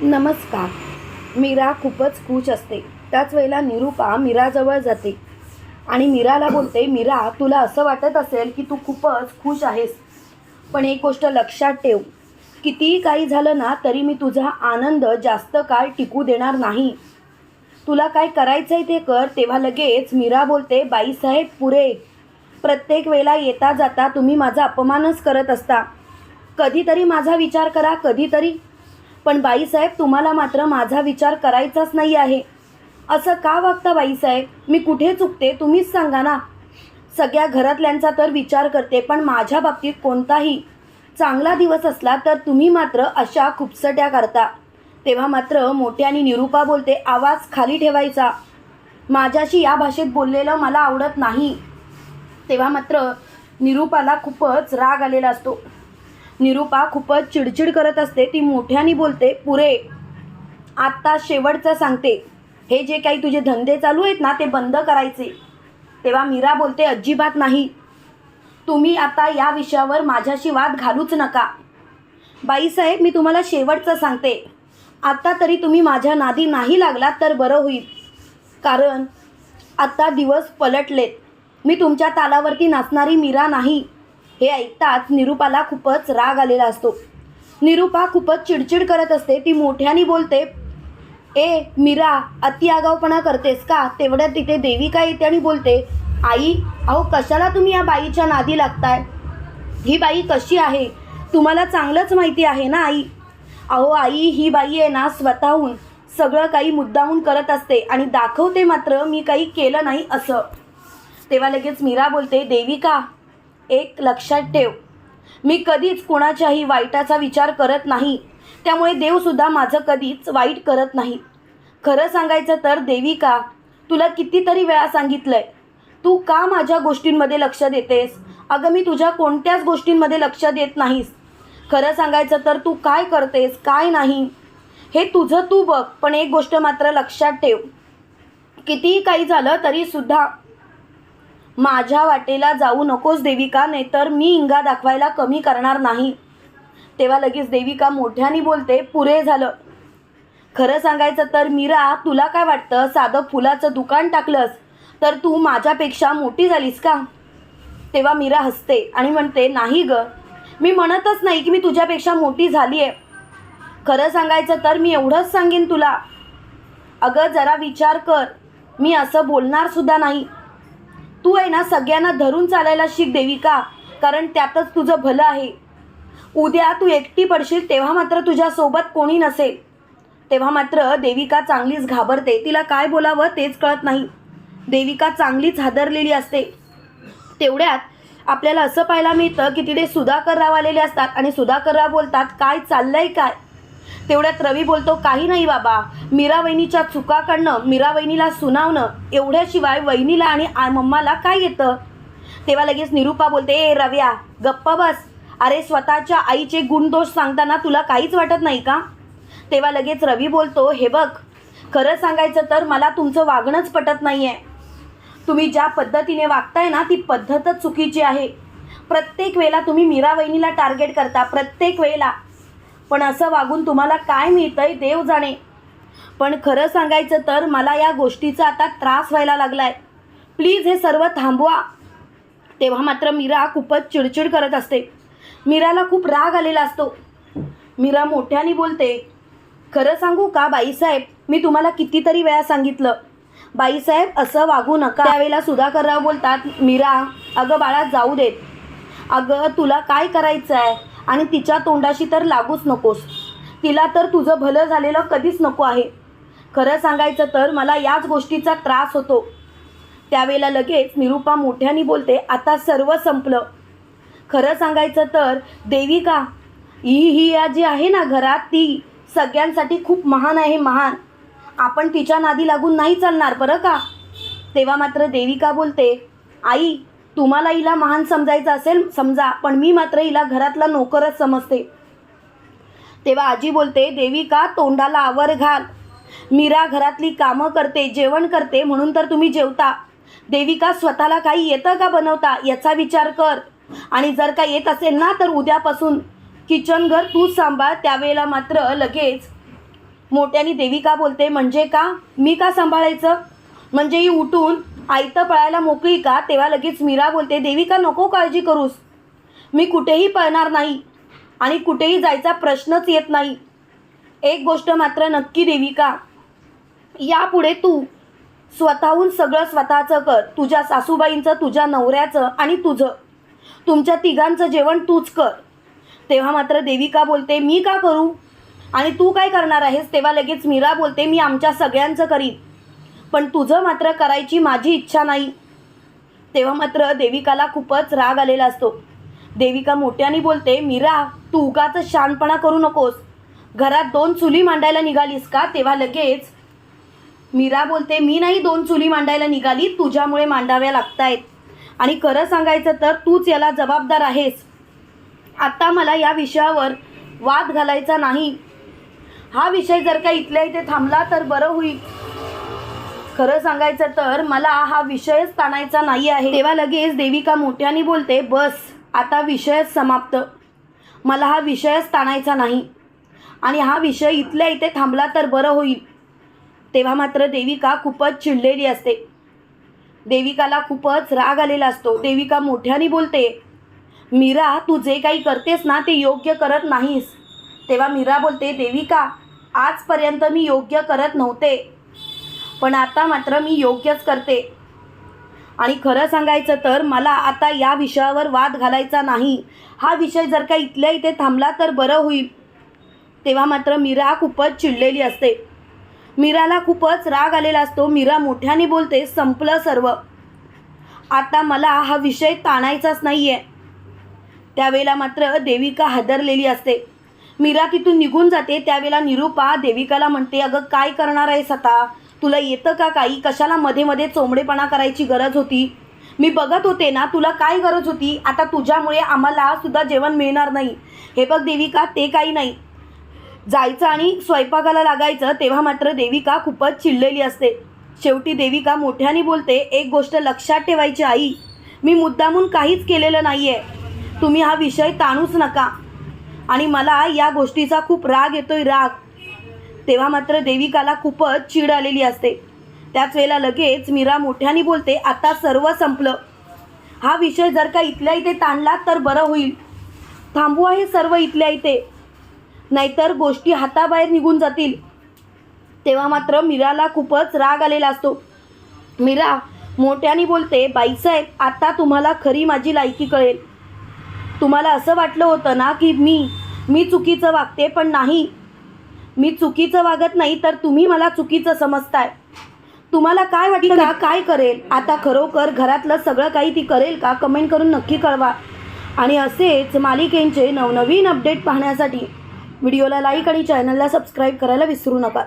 नमस्कार. मीरा खूपच खुश असते. त्याच वेळेला निरूपा मीराजवळ जाते. आणि मीराला बोलते मीरा तुला असं वाटत असेल की तू खूपच खुश आहेस. पण एक गोष्ट लक्षात ठेव. कितीही काही झालं ना तरी मी तुझा आनंद जास्त काळ टिकू देणार नाही. तुला काय करायचं आहे ते कर. तेव्हा लगेच मीरा बोलते बाईसाहेब पुरे. प्रत्येक वेळेला येता जाता तुम्ही माझा अपमानच करत असता. कधीतरी माझा विचार करा कधीतरी पण बाईसाहेब तुम्हाला मात्र माझा विचार करायचाच नाही आहे. असं का वागता बाईसाहेब मी कुठे चुकते? तुम्हीच सांगा ना. सगळ्या घरातल्यांचा तर विचार करते पण माझ्या बाबतीत कोणताही. चांगला दिवस असला तर तुम्ही मात्र अशा खुपसट्या करता. तेव्हा मात्र मोठ्याने निरूपा बोलते आवाज खाली ठेवायचा. माझ्याशी या भाषेत बोललेलं मला आवडत नाही. तेव्हा मात्र निरूपाला खूपच राग आलेला असतो. निरूपा खूपच चिडचिड करत असते. ती मोठ्याने बोलते पुरे आत्ता शेवटचं सांगते. हे जे काही तुझे धंदे चालू आहेत ना ते बंद करायचे. तेव्हा मीरा बोलते अजिबात नाही. तुम्ही आता या विषयावर माझ्याशी वाद घालूच नका. बाईसाहेब मी तुम्हाला शेवटचं सांगते. आत्ता तरी तुम्ही माझ्या नादी नाही लागलात तर बरं होईल. कारण आत्ता दिवस पलटलेत. मी तुमच्या तालावरती नाचणारी मीरा नाही. हे ऐकताच निरूपाला खूपच राग आलेला असतो. निरूपा खूपच चिडचिड करत असते. ती मोठ्याने बोलते ए मीरा अति आगावपणा करतेस का? तेवढ्यात तिथे देविका येते? आणि बोलते आई अहो कशाला तुम्ही या बाईच्या नादी लागताय? ही बाई कशी आहे? तुम्हाला चांगलंच माहिती आहे ना आई? अहो आई ही बाई आहे ना स्वतःहून. सगळं काही मुद्दाहून करत असते आणि दाखवते मात्र मी काही केलं नाही असं. तेव्हा लगेच मीरा बोलते देविका एक लक्षात ठेव. मी कधीच कोणाच्याही वाईटाचा विचार करत नाही. त्यामुळे देवसुद्धा माझं कधीच वाईट करत नाही. खरं सांगायचं तर देविका तुला कितीतरी वेळा सांगितलंय. तू का माझ्या गोष्टींमध्ये लक्ष देतेस? अगं मी तुझ्या कोणत्याच गोष्टींमध्ये लक्ष देत नाहीस. खरं सांगायचं तर तू काय करतेस काय नाही? हे तुझं तू बघ पण एक गोष्ट मात्र लक्षात ठेव. कितीही काही झालं तरीसुद्धा माझ्या वाटेला जाऊ नकोस देविका नाहीतर मी इंगा दाखवायला कमी करणार नाही. तेव्हा लगेच देविका मोठ्याने बोलते पुरे झालं. खरं सांगायचं तर मीरा तुला काय वाटतं? साधं फुलाचं दुकान टाकलंस तर तू माझ्यापेक्षा मोठी झालीस का? तेव्हा मीरा हसते आणि म्हणते नाही ग. मी म्हणतच नाही की मी तुझ्यापेक्षा मोठी झाली आहे खरं सांगायचं तर मी एवढंच सांगेन तुला. अगं जरा विचार कर. मी असं बोलणारसुद्धा नाही. तू आहे ना सगळ्यांना धरून चालायला शिक देविका कारण त्यातच तुझं भलं आहे. उद्या तू एकटी पडशील तेव्हा मात्र तुझ्यासोबत कोणी नसेल. तेव्हा मात्र देविका चांगलीच घाबरते. तिला काय बोलावं तेच कळत नाही. देविका चांगलीच हादरलेली असते. तेवढ्यात आपल्याला असं पाहायला मिळतं की तिथे सुधाकरराव आलेले असतात आणि सुधाकरराव बोलतात काय चाललंय काय? तेवढ्यात रवी बोलतो काही नाही बाबा. मीरा वहिनीच्या चुका काढणं मीरा वहिनीला सुनावणं एवढ्याशिवाय वहिनीला आणि मम्माला काय येतं? तेव्हा लगेच निरूपा बोलते ए रव्या गप्प बस. अरे स्वतःच्या आईचे गुणदोष सांगताना तुला काहीच वाटत नाही का? तेव्हा लगेच रवी बोलतो हे बघ खरं सांगायचं तर मला तुमचं वागणंच पटत नाही आहे तुम्ही ज्या पद्धतीने वागताय ना ती पद्धतच चुकीची आहे. प्रत्येक वेळेला तुम्ही मीरा वहिनीला टार्गेट करता प्रत्येक वेळेला. पण असं वागून तुम्हाला काय मिळतंय देव जाणे. पण खरं सांगायचं तर मला या गोष्टीचा आता त्रास व्हायला लागला आहे प्लीज हे सर्व थांबवा. तेव्हा मात्र मीरा खूपच चिडचिड करत असते. मीराला खूप राग आलेला असतो. मीरा मोठ्याने बोलते खरं सांगू का बाईसाहेब? मी तुम्हाला कितीतरी वेळा सांगितलं. बाईसाहेब असं वागू नका. त्यावेळेला सुधाकरराव बोलतात मीरा अगं बाळा जाऊ देत. अगं तुला काय करायचं आहे आणि तिच्या तोंडाशी तर लागूच नकोस. तिला तर तुझं भलं झालेलं कधीच नको आहे. खरं सांगायचं तर मला याच गोष्टीचा त्रास होतो. त्यावेळेला लगेच निरूपा मोठ्याने बोलते आता सर्व संपलं. खरं सांगायचं तर देविका ही ही या जी आहे ना घरात ती सगळ्यांसाठी खूप महान आहे महान. आपण तिच्या नादी लागून नाही चालणार बरं का? तेव्हा मात्र देविका बोलते आई तुम्हाला हिला महान समजायचं असेल समजा पण मी मात्र हिला घरातला नोकरच समजते. तेव्हा आजी बोलते देविका तोंडाला आवर घाल? मीरा घरातली कामं करते जेवण करते म्हणून तर तुम्ही जेवता. देविका स्वतःला काही येतं का बनवता याचा विचार कर. आणि जर का येत असेल ना तर उद्यापासून. किचन घर तूच सांभाळ त्यावेळेला मात्र लगेच. मोठ्याने देविका बोलते म्हणजे का? मी का सांभाळायचं? म्हणजे ही उठून आयतं पळायला मोकळी का? तेव्हा लगेच मीरा बोलते देविका नको काळजी करूस? मी कुठेही पळणार नाही आणि कुठेही जायचा प्रश्नच येत नाही. एक गोष्ट मात्र नक्की देविका यापुढे तू स्वतःहून सगळं स्वतःचं कर. तुझ्या सासूबाईंचं तुझ्या नवऱ्याचं आणि तुझं. तुमच्या तिघांचं जेवण तूच कर. तेव्हा मात्र देविका बोलते मी का करू? आणि तू काय करणार आहेस? तेव्हा लगेच मीरा बोलते मी आमच्या सगळ्यांचं करीन. पण तुझं मात्र करायची माझी इच्छा नाही. तेव्हा मात्र देविकाला खूपच राग आलेला असतो. देविका मोठ्याने बोलते मीरा तू उगाच शानपणा करू नकोस. घरात दोन चुली मांडायला निघालीस का? तेव्हा लगेच मीरा बोलते मी नाही दोन चुली मांडायला निघाली तुझ्यामुळे मांडाव्या लागतायत. आणि खरं सांगायचं तर तूच याला जबाबदार आहेस. आत्ता मला या विषयावर वाद घालायचा नाही. हा विषय जर का इथल्या इथे थांबला तर बरं होईल. खरं सांगायचं तर मला हा विषयच ताणायचा नाही आहे. तेव्हा लगेच देविका मोठ्याने बोलते बस आता विषयच समाप्त. मला हा विषयच ताणायचा नाही. आणि हा विषय इथल्या इथे थांबला तर बरं होईल. तेव्हा मात्र देविका खूपच चिडलेली असते. देविकाला खूपच राग आलेला असतो. देविका मोठ्याने बोलते मीरा तू जे काही करतेस ना ते योग्य करत नाहीस. तेव्हा मीरा बोलते देविका आजपर्यंत मी योग्य करत नव्हते. पण आता मात्र मी योग्यच करते. आणि खरं सांगायचं तर मला आता या विषयावर वाद घालायचा नाही. हा विषय जर का इथल्या इथे थांबला तर बरं होईल. तेव्हा मात्र मीरा खूपच चिडलेली असते. मीराला खूपच राग आलेला असतो. मीरा मोठ्याने बोलते संपलं सर्व. आता मला हा विषय ताणायचाच नाही आहे त्यावेळेला मात्र देविका हादरलेली असते. मीरा तिथून निघून जाते. त्यावेळेला निरूपा देविकाला म्हणते अगं काय करणार आहेस आता? तुला येतं का काही? कशाला मध्ये मध्ये चोंबडेपणा करायची गरज होती? मी बघत होते ना तुला काय गरज होती? आता तुझ्यामुळे आम्हाला सुद्धा जेवण मिळणार नाही. हे बघ देविका ते काही नाही. जायचं आणि स्वयंपाकाला लागायचं तेव्हा मात्र देविका खूपच चिडलेली असते. शेवटी देविका मोठ्याने बोलते एक गोष्ट लक्षात ठेवायची आई मी मुद्दामून काहीच केलेलं नाही आहे तुम्ही हा विषय ताणूच नका. आणि मला या गोष्टीचा खूप राग येतोय राग. तेव्हा मात्र देविकाला खूपच चीड आलेली असते. त्याच वेळेला लगेच मीरा मोठ्याने बोलते आता सर्व संपलं. हा विषय जर का इथल्या इथे ताणला तर बरं होईल. थांबवा हे सर्व इथल्या इथे. नाहीतर गोष्टी हाताबाहेर निघून जातील. तेव्हा मात्र मीराला खूपच राग आलेला असतो. मीरा मोठ्याने बोलते बाईसाहेब आता तुम्हाला खरी माझी लायकी कळेल. तुम्हाला असं वाटलं होतं ना की मी मी चुकीचं वागते पण नाही. मी चुकीचं वागत नाही तर तुम्ही मला चुकीचं समजताय. तुम्हाला काय वाटलं का काय करेल? आता खरोखर घरातलं सगळं काही ती करेल का? कमेंट करून नक्की कळवा. आणि असेच मालिकेंचे नवनवीन अपडेट पाहण्यासाठी व्हिडिओला लाईक आणि चॅनलला सबस्क्राईब करायला विसरू नका.